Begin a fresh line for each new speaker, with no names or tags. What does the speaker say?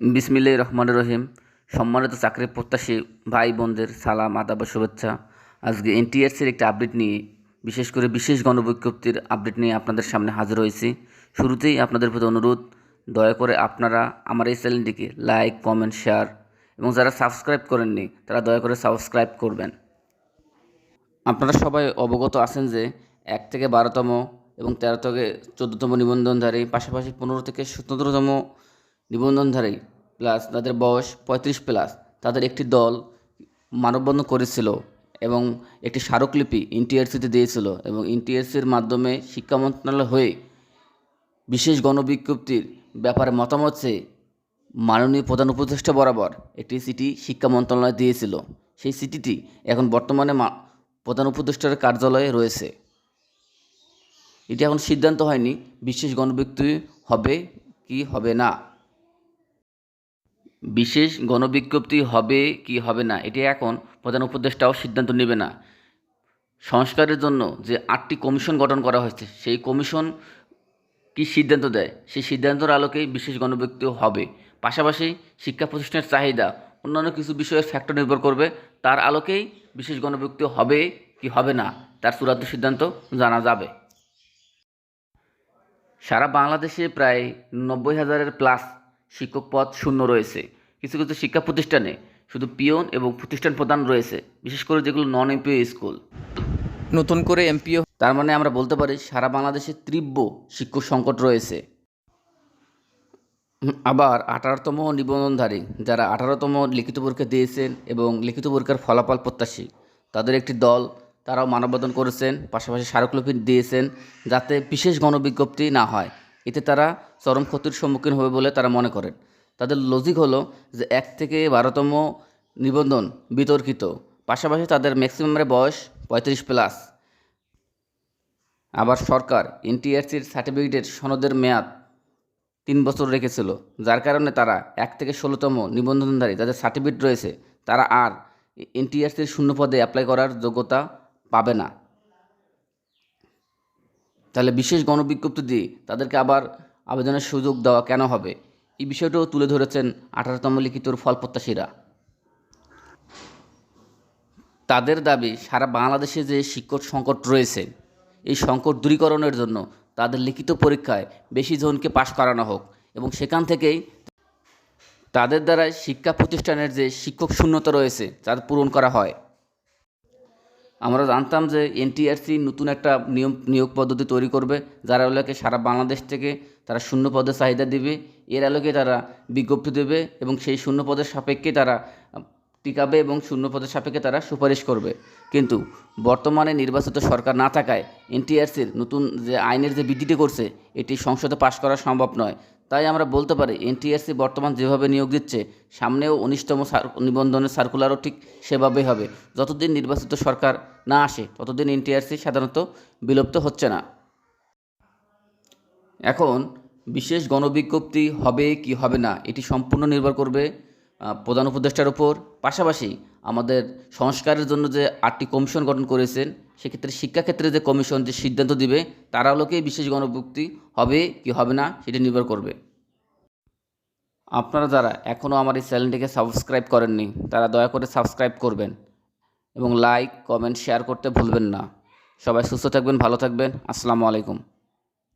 বিসমিল্লাহ রহমান রহিম। সম্মানিত চাকরি প্রত্যাশী ভাই বোনদের সালাম, আদাব শুভেচ্ছা। আজকে এনটিআরসির একটি আপডেট নিয়ে, বিশেষ করে বিশেষ গণবিজ্ঞপ্তির আপডেট নিয়ে আপনাদের সামনে হাজির হয়েছি। শুরুতেই আপনাদের প্রতি অনুরোধ, দয়া করে আপনারা আমার এই চ্যানেলটিকে লাইক, কমেন্ট, শেয়ার এবং যারা সাবস্ক্রাইব করেননি, তারা দয়া করে সাবস্ক্রাইব করবেন। আপনারা সবাই অবগত আছেন যে, এক থেকে বারোতম এবং তেরো থেকে চোদ্দোতম নিবন্ধনধারী, পাশাপাশি পনেরো থেকে সতেরোতম নিবন্ধনধারী প্লাস তাদের বয়স পঁয়ত্রিশ প্লাস তাদের একটি দল মানববন্ধন করেছিল এবং একটি স্মারকলিপি এনটিআরসিতে দিয়েছিল এবং এনটিআরসির মাধ্যমে শিক্ষা মন্ত্রণালয় হয়ে বিশেষ গণবিজ্ঞপ্তির ব্যাপারে মতামত চেয়ে মাননীয় প্রধান উপদেষ্টা বরাবর একটি চিঠি শিক্ষা মন্ত্রণালয় দিয়েছিল। সেই চিঠিটি এখন বর্তমানে প্রধান উপদেষ্টার কার্যালয়ে রয়েছে। এটি এখন সিদ্ধান্ত হয়নি বিশেষ গণবিজ্ঞপ্তি হবে কি হবে না। বিশেষ গণবিজ্ঞপ্তি হবে কি হবে না, এটি এখন প্রধান উপদেষ্টাও সিদ্ধান্ত নেবে না। সংস্কারের জন্য যে আটটি কমিশন গঠন করা হয়েছে, সেই কমিশন কি সিদ্ধান্ত দেয়? সেই সিদ্ধান্তের আলোকেই বিশেষ গণবিজ্ঞপ্তি হবে। পাশাপাশি শিক্ষা প্রতিষ্ঠানের চাহিদা, অন্যান্য কিছু বিষয়ের ফ্যাক্টর নির্ভর করবে, তার আলোকেই বিশেষ গণবিজ্ঞপ্তি হবে কি হবে না, তার চূড়ান্ত সিদ্ধান্ত জানা যাবে। সারা বাংলাদেশে প্রায় নব্বই হাজারের প্লাস শিক্ষক পদ শূন্য রয়েছে। কিছু কিছু শিক্ষা প্রতিষ্ঠানে শুধু পিয়ন এবং প্রতিষ্ঠান প্রদান রয়েছে বিশেষ করে যেগুলো নন এমপিও স্কুল
নতুন করে এমপিও
তার মানে আমরা বলতে পারি সারা বাংলাদেশে তীব্র শিক্ষক সংকট রয়েছে। আবার আঠারোতম নিবন্ধনধারী যারা আঠারোতম লিখিত পরীক্ষা দিয়েছেন এবং লিখিত পরীক্ষার ফলাফল প্রত্যাশী তাদের একটি দল তারাও মানববন্ধন করেছেন পাশাপাশি স্মারকলিপি দিয়েছেন যাতে বিশেষ গণবিজ্ঞপ্তি না হয়। এতে তারা চরম ক্ষতির সম্মুখীন হবে বলে তারা মনে করেন। তাদের লজিক হলো যে এক থেকে বারোতম নিবন্ধন বিতর্কিত। পাশাপাশি তাদের ম্যাক্সিমামের বয়স পঁয়ত্রিশ প্লাস আবার সরকার এনটিআরসির সার্টিফিকেটের সনদের মেয়াদ তিন বছর রেখেছিল, যার কারণে তারা এক থেকে ষোলোতম নিবন্ধনধারী যাদের সার্টিফিকেট রয়েছে, তারা আর এনটিআরসির শূন্য পদে অ্যাপ্লাই করার যোগ্যতা পাবে না। তাহলে বিশেষ গণবিজ্ঞপ্তি দিয়ে তাদেরকে আবার আবেদনের সুযোগ দেওয়া কেন হবে? এই বিষয়টাও তুলে ধরেছেন আঠারোতম লিখিতর ফল প্রত্যাশীরা। তাদের দাবি, সারা বাংলাদেশে যে শিক্ষক সংকট রয়েছে, এই সংকট দূরীকরণের জন্য তাদের লিখিত পরীক্ষায় বেশি জনকে পাশ করানো হোক এবং সেখান থেকেই তাদের দ্বারা শিক্ষা প্রতিষ্ঠানের যে শিক্ষক শূন্যতা রয়েছে, তার পূরণ করা হয়। আমরা জানতাম যে এনটিআরসি নতুন একটা নিয়ম, নিয়োগ পদ্ধতি তৈরি করবে, যার আলোকে সারা বাংলাদেশ থেকে তারা শূন্য পদের চাহিদা দেবে। এর আলোকে তারা বিজ্ঞপ্তি দেবে এবং সেই শূন্য পদের সাপেক্ষে তারা টিকাবে এবং শূন্য পদের সাপেক্ষে তারা সুপারিশ করবে। কিন্তু বর্তমানে নির্বাচিত সরকার না থাকায় এনটিআরসির নতুন যে আইনের যে বিধিটি করছে, এটি সংসদে পাশ করা সম্ভব নয়। তাই আমরা বলতে পারি, এনটিআরসি বর্তমান যেভাবে নিয়োগ দিচ্ছে, সামনেও উনিশতম নিবন্ধনের সার্কুলারও ঠিক সেভাবেই হবে। যতদিন নির্বাচিত সরকার না আসে, ততদিন এনটিআরসি সাধারণত বিলুপ্ত হচ্ছে না। এখন বিশেষ গণবিজ্ঞপ্তি হবে কি হবে না, এটি সম্পূর্ণ নির্ভর করবে প্রধান উপদেষ্টার উপর। পাশাপাশি আমাদের সংস্কারের জন্য যে আটটি কমিশন গঠন করেছেন, সেক্ষেত্রে শিক্ষাক্ষেত্রে যে কমিশন যে সিদ্ধান্ত দিবে, তার আলোকেই বিশেষ গণবিজ্ঞপ্তি হবে কি হবে না, সেটি নির্ভর করবে। আপনারা যারা এখনও আমার এই চ্যানেলটিকে সাবস্ক্রাইব করেননি, তারা দয়া করে সাবস্ক্রাইব করবেন এবং লাইক, কমেন্ট, শেয়ার করতে ভুলবেন না। সবাই সুস্থ থাকবেন, ভালো থাকবেন। আসসালামু আলাইকুম।